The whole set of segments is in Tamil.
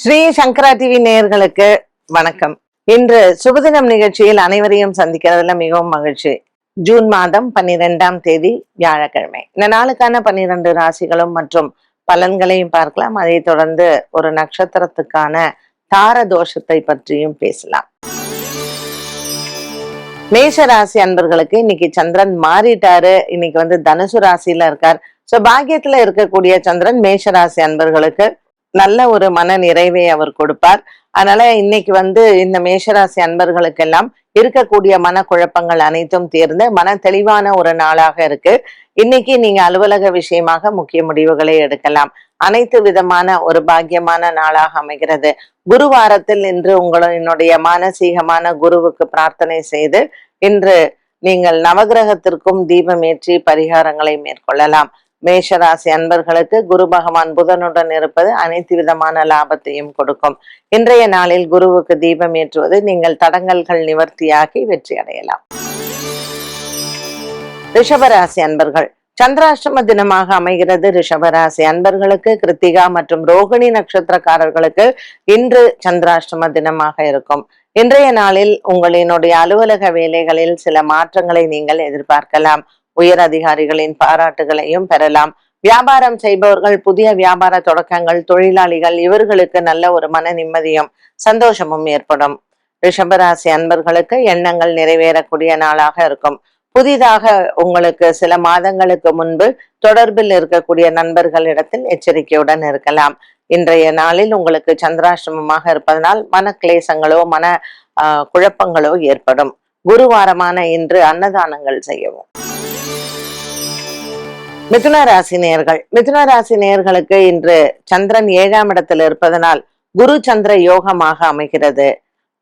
ஸ்ரீ சங்கரா டிவி நேயர்களுக்கு வணக்கம். இன்று சுபதினம் நிகழ்ச்சியில் அனைவரையும் சந்திக்கிறதுல மிகவும் மகிழ்ச்சி. ஜூன் மாதம் பன்னிரெண்டாம் தேதி வியாழக்கிழமை. இந்த நாளுக்கான பன்னிரண்டு ராசிகளும் மற்றும் பலன்களையும் பார்க்கலாம். அதை தொடர்ந்து ஒரு நட்சத்திரத்துக்கான தார தோஷத்தை பற்றியும் பேசலாம். மேஷ ராசி அன்பர்களுக்கு இன்னைக்கு சந்திரன் மாறிட்டாரு. இன்னைக்கு வந்து தனுசு ராசியில இருக்கார். சோ பாக்கியத்துல இருக்கக்கூடிய சந்திரன் மேஷ ராசி அன்பர்களுக்கு நல்ல ஒரு மன நிறைவை அவர் கொடுப்பார். அதனால இன்னைக்கு வந்து இந்த மேஷராசி அன்பர்களுக்கெல்லாம் இருக்கக்கூடிய மன குழப்பங்கள் அனைத்தும் தீர்ந்து மன தெளிவான ஒரு நாளாக இருக்கு. இன்னைக்கு நீங்க அலுவலக விஷயமாக முக்கிய முடிவுகளை எடுக்கலாம். அனைத்து விதமான ஒரு பாக்கியமான நாளாக அமைகிறது. குருவாரத்தில் இன்று உங்களுடைய மானசீகமான குருவுக்கு பிரார்த்தனை செய்து இன்று நீங்கள் நவகிரகத்திற்கும் தீபம் ஏற்றி பரிகாரங்களை மேற்கொள்ளலாம். மேஷராசி அன்பர்களுக்கு குரு பகவான் புதனுடன் இருப்பது அனைத்து விதமான லாபத்தையும் கொடுக்கும். இன்றைய நாளில் குருவுக்கு தீபம் ஏற்றுவது நீங்கள் தடங்கல்கள் நிவர்த்தியாகி வெற்றி அடையலாம். ரிஷபராசி அன்பர்கள் சந்திராஷ்டம தினமாக அமைகிறது ரிஷபராசி அன்பர்களுக்கு கிருத்திகா மற்றும் ரோகிணி நட்சத்திரக்காரர்களுக்கு இன்று சந்திராஷ்டம தினமாக இருக்கும். இன்றைய நாளில் உங்களினுடைய அலுவலக வேலைகளில் சில மாற்றங்களை நீங்கள் எதிர்பார்க்கலாம். உயர் அதிகாரிகளின் பாராட்டுகளையும் பெறலாம். வியாபாரம் செய்பவர்கள் புதிய வியாபார தொடக்கங்கள் தொழிலாளிகள் இவர்களுக்கு நல்ல ஒரு மன நிம்மதியும் சந்தோஷமும் ஏற்படும். ரிஷபராசி அன்பர்களுக்கு எண்ணங்கள் நிறைவேறக்கூடிய நாளாக இருக்கும். புதிதாக உங்களுக்கு சில மாதங்களுக்கு முன்பு தொடர்பில் இருக்கக்கூடிய நண்பர்களிடத்தில் எச்சரிக்கையுடன் இருக்கலாம். இன்றைய நாளில் உங்களுக்கு சந்திராசிரமமாக இருப்பதனால் மன கிளேசங்களோ மன குழப்பங்களோ ஏற்படும். குருவாரமான இன்று அன்னதானங்கள் செய்யவும். மிதுன ராசி நேர்கள் மிதுன ராசி நேர்களுக்கு இன்று சந்திரன் ஏழாம் இடத்தில் இருப்பதனால் குரு சந்திர யோகமாக அமைகிறது.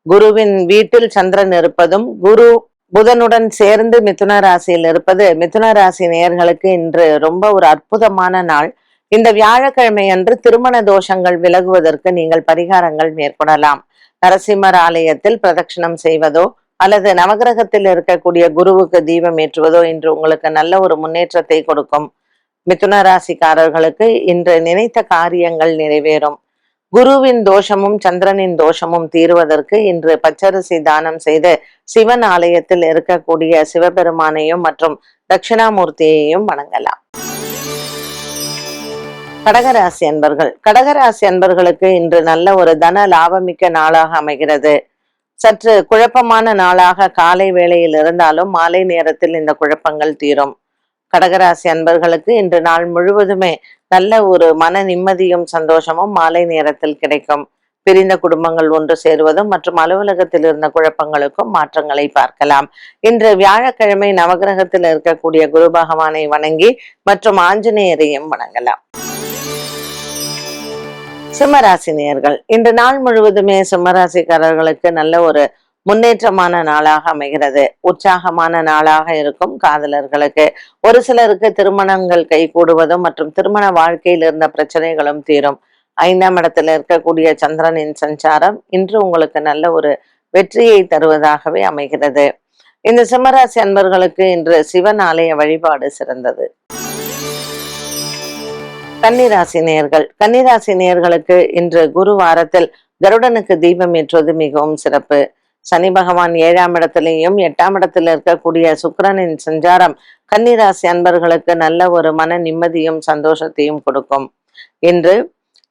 குருவின் வீட்டில் சந்திரன் இருப்பதும் குரு புதனுடன் சேர்ந்து மிதுன ராசியில் இருப்பது மிதுன ராசி நேர்களுக்கு இன்று ரொம்ப ஒரு அற்புதமான நாள். இந்த வியாழக்கிழமை அன்று திருமண தோஷங்கள் விலகுவதற்கு நீங்கள் பரிகாரங்கள் மேற்கொள்ளலாம். நரசிம்மர் ஆலயத்தில் பிரதட்சிணம் செய்வதோ அல்லது நவகிரகத்தில் இருக்கக்கூடிய குருவுக்கு தீபம் ஏற்றுவதோ இன்று உங்களுக்கு நல்ல ஒரு முன்னேற்றத்தை கொடுக்கும். மிதுன ராசிக்காரர்களுக்கு இன்று நினைத்த காரியங்கள் நிறைவேறும். குருவின் தோஷமும் சந்திரனின் தோஷமும் தீர்வதற்கு இன்று பச்சரிசி தானம் செய்து சிவன் ஆலயத்தில் இருக்கக்கூடிய சிவபெருமானையும் மற்றும் தட்சிணாமூர்த்தியையும் வணங்கலாம். கடகராசி அன்பர்கள். கடகராசி அன்பர்களுக்கு இன்று நல்ல ஒரு தன லாபமிக்க நாளாக அமைகிறது. சற்று குழப்பமான நாளாக காலை வேளையில் இருந்தாலும் மாலை நேரத்தில் இந்த குழப்பங்கள் தீரும். கடகராசி அன்பர்களுக்கு இன்று நாள் முழுவதுமே நல்ல ஒரு மன நிம்மதியும் சந்தோஷமும் மாலை நேரத்தில் கிடைக்கும். பிரிந்த குடும்பங்கள் ஒன்று சேருவதும் மற்றும் அலுவலகத்தில் இருந்த குழப்பங்களுக்கும் மாற்றங்களை பார்க்கலாம். இன்று வியாழக்கிழமை நவகிரகத்தில் இருக்கக்கூடிய குரு பகவானை வணங்கி மற்றும் ஆஞ்சநேயரையும் வணங்கலாம். சிம்மராசினியர்கள். இன்று நாள் முழுவதுமே சிம்மராசிக்காரர்களுக்கு நல்ல ஒரு முன்னேற்றமான நாளாக அமைகிறது. உற்சாகமான நாளாக இருக்கும் காதலர்களுக்கு. ஒரு சிலருக்கு திருமணங்கள் கைகூடுவதும் மற்றும் திருமண வாழ்க்கையில் இருந்த பிரச்சனைகளும் தீரும். ஐந்தாம் இடத்துல இருக்கக்கூடிய சந்திரனின் சஞ்சாரம் இன்று உங்களுக்கு நல்ல ஒரு வெற்றியை தருவதாகவே அமைகிறது. இந்த சிம்மராசி அன்பர்களுக்கு இன்று சிவன் ஆலய வழிபாடு சிறந்தது. கன்னிராசி நேர்கள் கன்னிராசி நேர்களுக்கு இன்று குரு வாரத்தில் கருடனுக்கு தீபம் ஏற்றுவது மிகவும் சிறப்பு. சனி பகவான் ஏழாம் இடத்திலையும் எட்டாம் இடத்தில் இருக்கக்கூடிய சுக்கரனின் சஞ்சாரம் கன்னிராசி அன்பர்களுக்கு நல்ல ஒரு மன நிம்மதியும் சந்தோஷத்தையும் கொடுக்கும். இன்று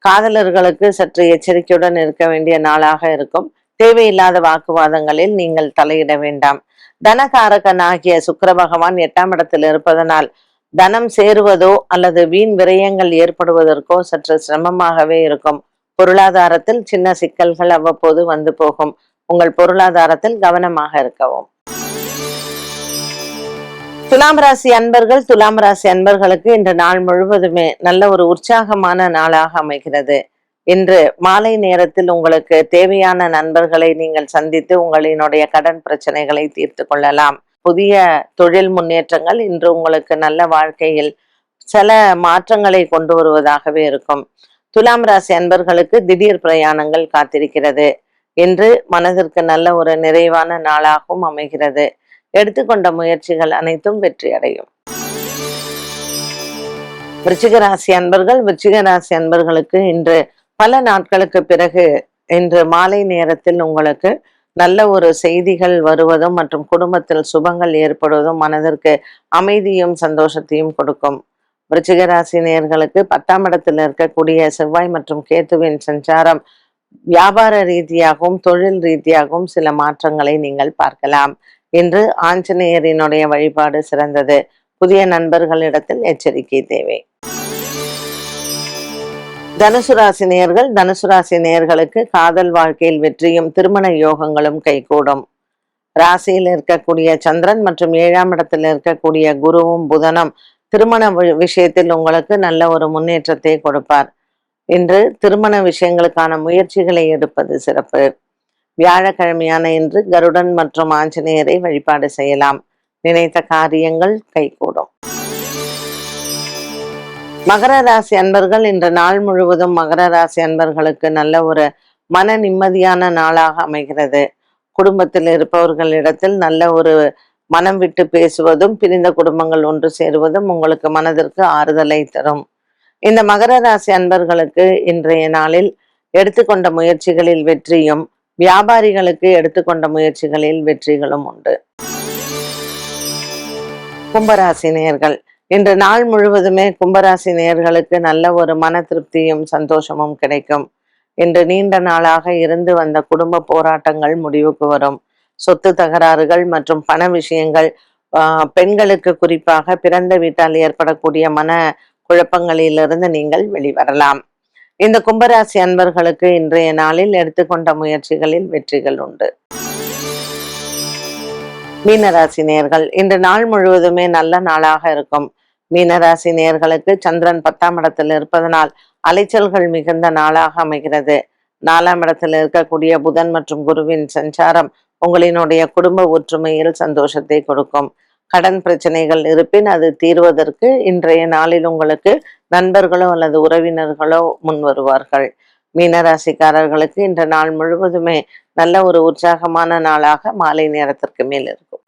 காதலர்களுக்கு சற்று எச்சரிக்கையுடன் இருக்க வேண்டிய நாளாக இருக்கும். தேவையில்லாத வாக்குவாதங்களில் நீங்கள் தலையிட வேண்டாம். தனகாரகன் ஆகிய சுக்கர பகவான் எட்டாம் இடத்தில் இருப்பதனால் தனம் சேருவதோ அல்லது வீண் விரயங்கள் ஏற்படுவதற்கோ சற்று சிரமமாகவே இருக்கும். பொருளாதாரத்தில் சின்ன சிக்கல்கள் அவ்வப்போது வந்து போகும். உங்கள் பொருளாதாரத்தில் கவனமாக இருக்கவும். துலாம் ராசி அன்பர்கள் துலாம் ராசி அன்பர்களுக்கு இன்று நாள் முழுவதுமே நல்ல ஒரு உற்சாகமான நாளாக அமைகிறது. இன்று மாலை நேரத்தில் உங்களுக்கு தேவையான நண்பர்களை நீங்கள் சந்தித்து உங்களினுடைய கடன் பிரச்சனைகளை தீர்த்து கொள்ளலாம். புதிய தொழில் முன்னேற்றங்கள் இன்று உங்களுக்கு நல்ல வாழ்க்கையில் சில மாற்றங்களை கொண்டு வருவதாகவே இருக்கும். துலாம் ராசி அன்பர்களுக்கு திடீர் பிரயாணங்கள் காத்திருக்கிறது. இன்று மனதிற்கு நல்ல ஒரு நிறைவான நாளாகவும் அமைகிறது. எடுத்துக்கொண்ட முயற்சிகள் அனைத்தும் வெற்றி அடையும். விருச்சிக ராசி அன்பர்கள் விருச்சிக ராசி அன்பர்களுக்கு இன்று பல நாட்களுக்கு பிறகு இன்று மாலை நேரத்தில் உங்களுக்கு நல்ல ஒரு செய்திகள் வருவதும் மற்றும் குடும்பத்தில் சுபங்கள் ஏற்படுவதும் மனதிற்கு அமைதியும் சந்தோஷத்தையும் கொடுக்கும். விருச்சிக பத்தாம் இடத்தில் இருக்கக்கூடிய செவ்வாய் மற்றும் கேத்துவின் சஞ்சாரம் வியாபார ரீதியாகவும் தொழில் ரீதியாகவும் சில மாற்றங்களை நீங்கள் பார்க்கலாம். இன்று ஆஞ்சநேயரினுடைய வழிபாடு சிறந்தது. புதிய நண்பர்களிடத்தில் எச்சரிக்கை தேவை. தனுசு ராசி நேர்கள் தனுசு ராசி நேர்களுக்கு காதல் வாழ்க்கையில் வெற்றியும் திருமண யோகங்களும் கைகூடும். ராசியில் இருக்கக்கூடிய சந்திரன் மற்றும் ஏழாம் இடத்தில் இருக்கக்கூடிய குருவும் புதனும் திருமண விஷயத்தில் உங்களுக்கு நல்ல ஒரு முன்னேற்றத்தை கொடுப்பார். இன்று திருமண விஷயங்களுக்கான முயற்சிகளை எடுப்பது சிறப்பு. வியாழக்கிழமையான இன்று கருடன் மற்றும் ஆஞ்சநேயரை வழிபாடு செய்யலாம். நினைத்த காரியங்கள் கைகூடும். மகர ராசி அன்பர்கள் இன்று நாள் முழுவதும் மகர ராசி அன்பர்களுக்கு நல்ல ஒரு மன நிம்மதியான நாளாக அமைகிறது. குடும்பத்தில் இருப்பவர்களிடத்தில் நல்ல ஒரு மனம் விட்டு பேசுவதும் பிரிந்த குடும்பங்கள் ஒன்று சேருவதும் உங்களுக்கு மனதிற்கு ஆறுதலை தரும். இந்த மகர ராசி அன்பர்களுக்கு இன்றைய நாளில் எடுத்துக்கொண்ட முயற்சிகளில் வெற்றியும் வியாபாரிகளுக்கு எடுத்துக்கொண்ட முயற்சிகளில் வெற்றிகளும் உண்டு. கும்பராசினியர்கள் இன்று நாள் முழுவதுமே கும்பராசி நேயர்களுக்கு நல்ல ஒரு மன திருப்தியும் சந்தோஷமும் கிடைக்கும். இன்று நீண்ட நாளாக இருந்து வந்த குடும்ப போராட்டங்கள் முடிவுக்கு வரும். சொத்து தகராறுகள் மற்றும் பண விஷயங்கள் பெண்களுக்கு குறிப்பாக பிறந்த வீட்டால் ஏற்படக்கூடிய மன குழப்பங்களிலிருந்து நீங்கள் வெளிவரலாம். இந்த கும்பராசி அன்பர்களுக்கு இன்றைய நாளில் எடுத்துக்கொண்ட முயற்சிகளில் வெற்றிகள் உண்டு. மீனராசி நேர்கள் இன்று நாள் முழுவதுமே நல்ல நாளாக இருக்கும். மீனராசி நேர்களுக்கு சந்திரன் பத்தாம் இடத்தில் இருப்பதனால் அலைச்சல்கள் மிகுந்த நாளாக அமைகிறது. நாலாம் இடத்தில் இருக்கக்கூடிய புதன் மற்றும் குருவின் சஞ்சாரம் உங்களினுடைய குடும்ப ஒற்றுமையில் சந்தோஷத்தை கொடுக்கும். கடன் பிரச்சனைகள் இருப்பின் அது தீர்வதற்கு இன்றைய நாளில் உங்களுக்கு நண்பர்களோ அல்லது உறவினர்களோ முன் வருவார்கள். மீனராசிக்காரர்களுக்கு இன்ற நாள் முழுவதுமே நல்ல ஒரு உற்சாகமான நாளாக மாலை நேரத்திற்கு மேல் இருக்கும்.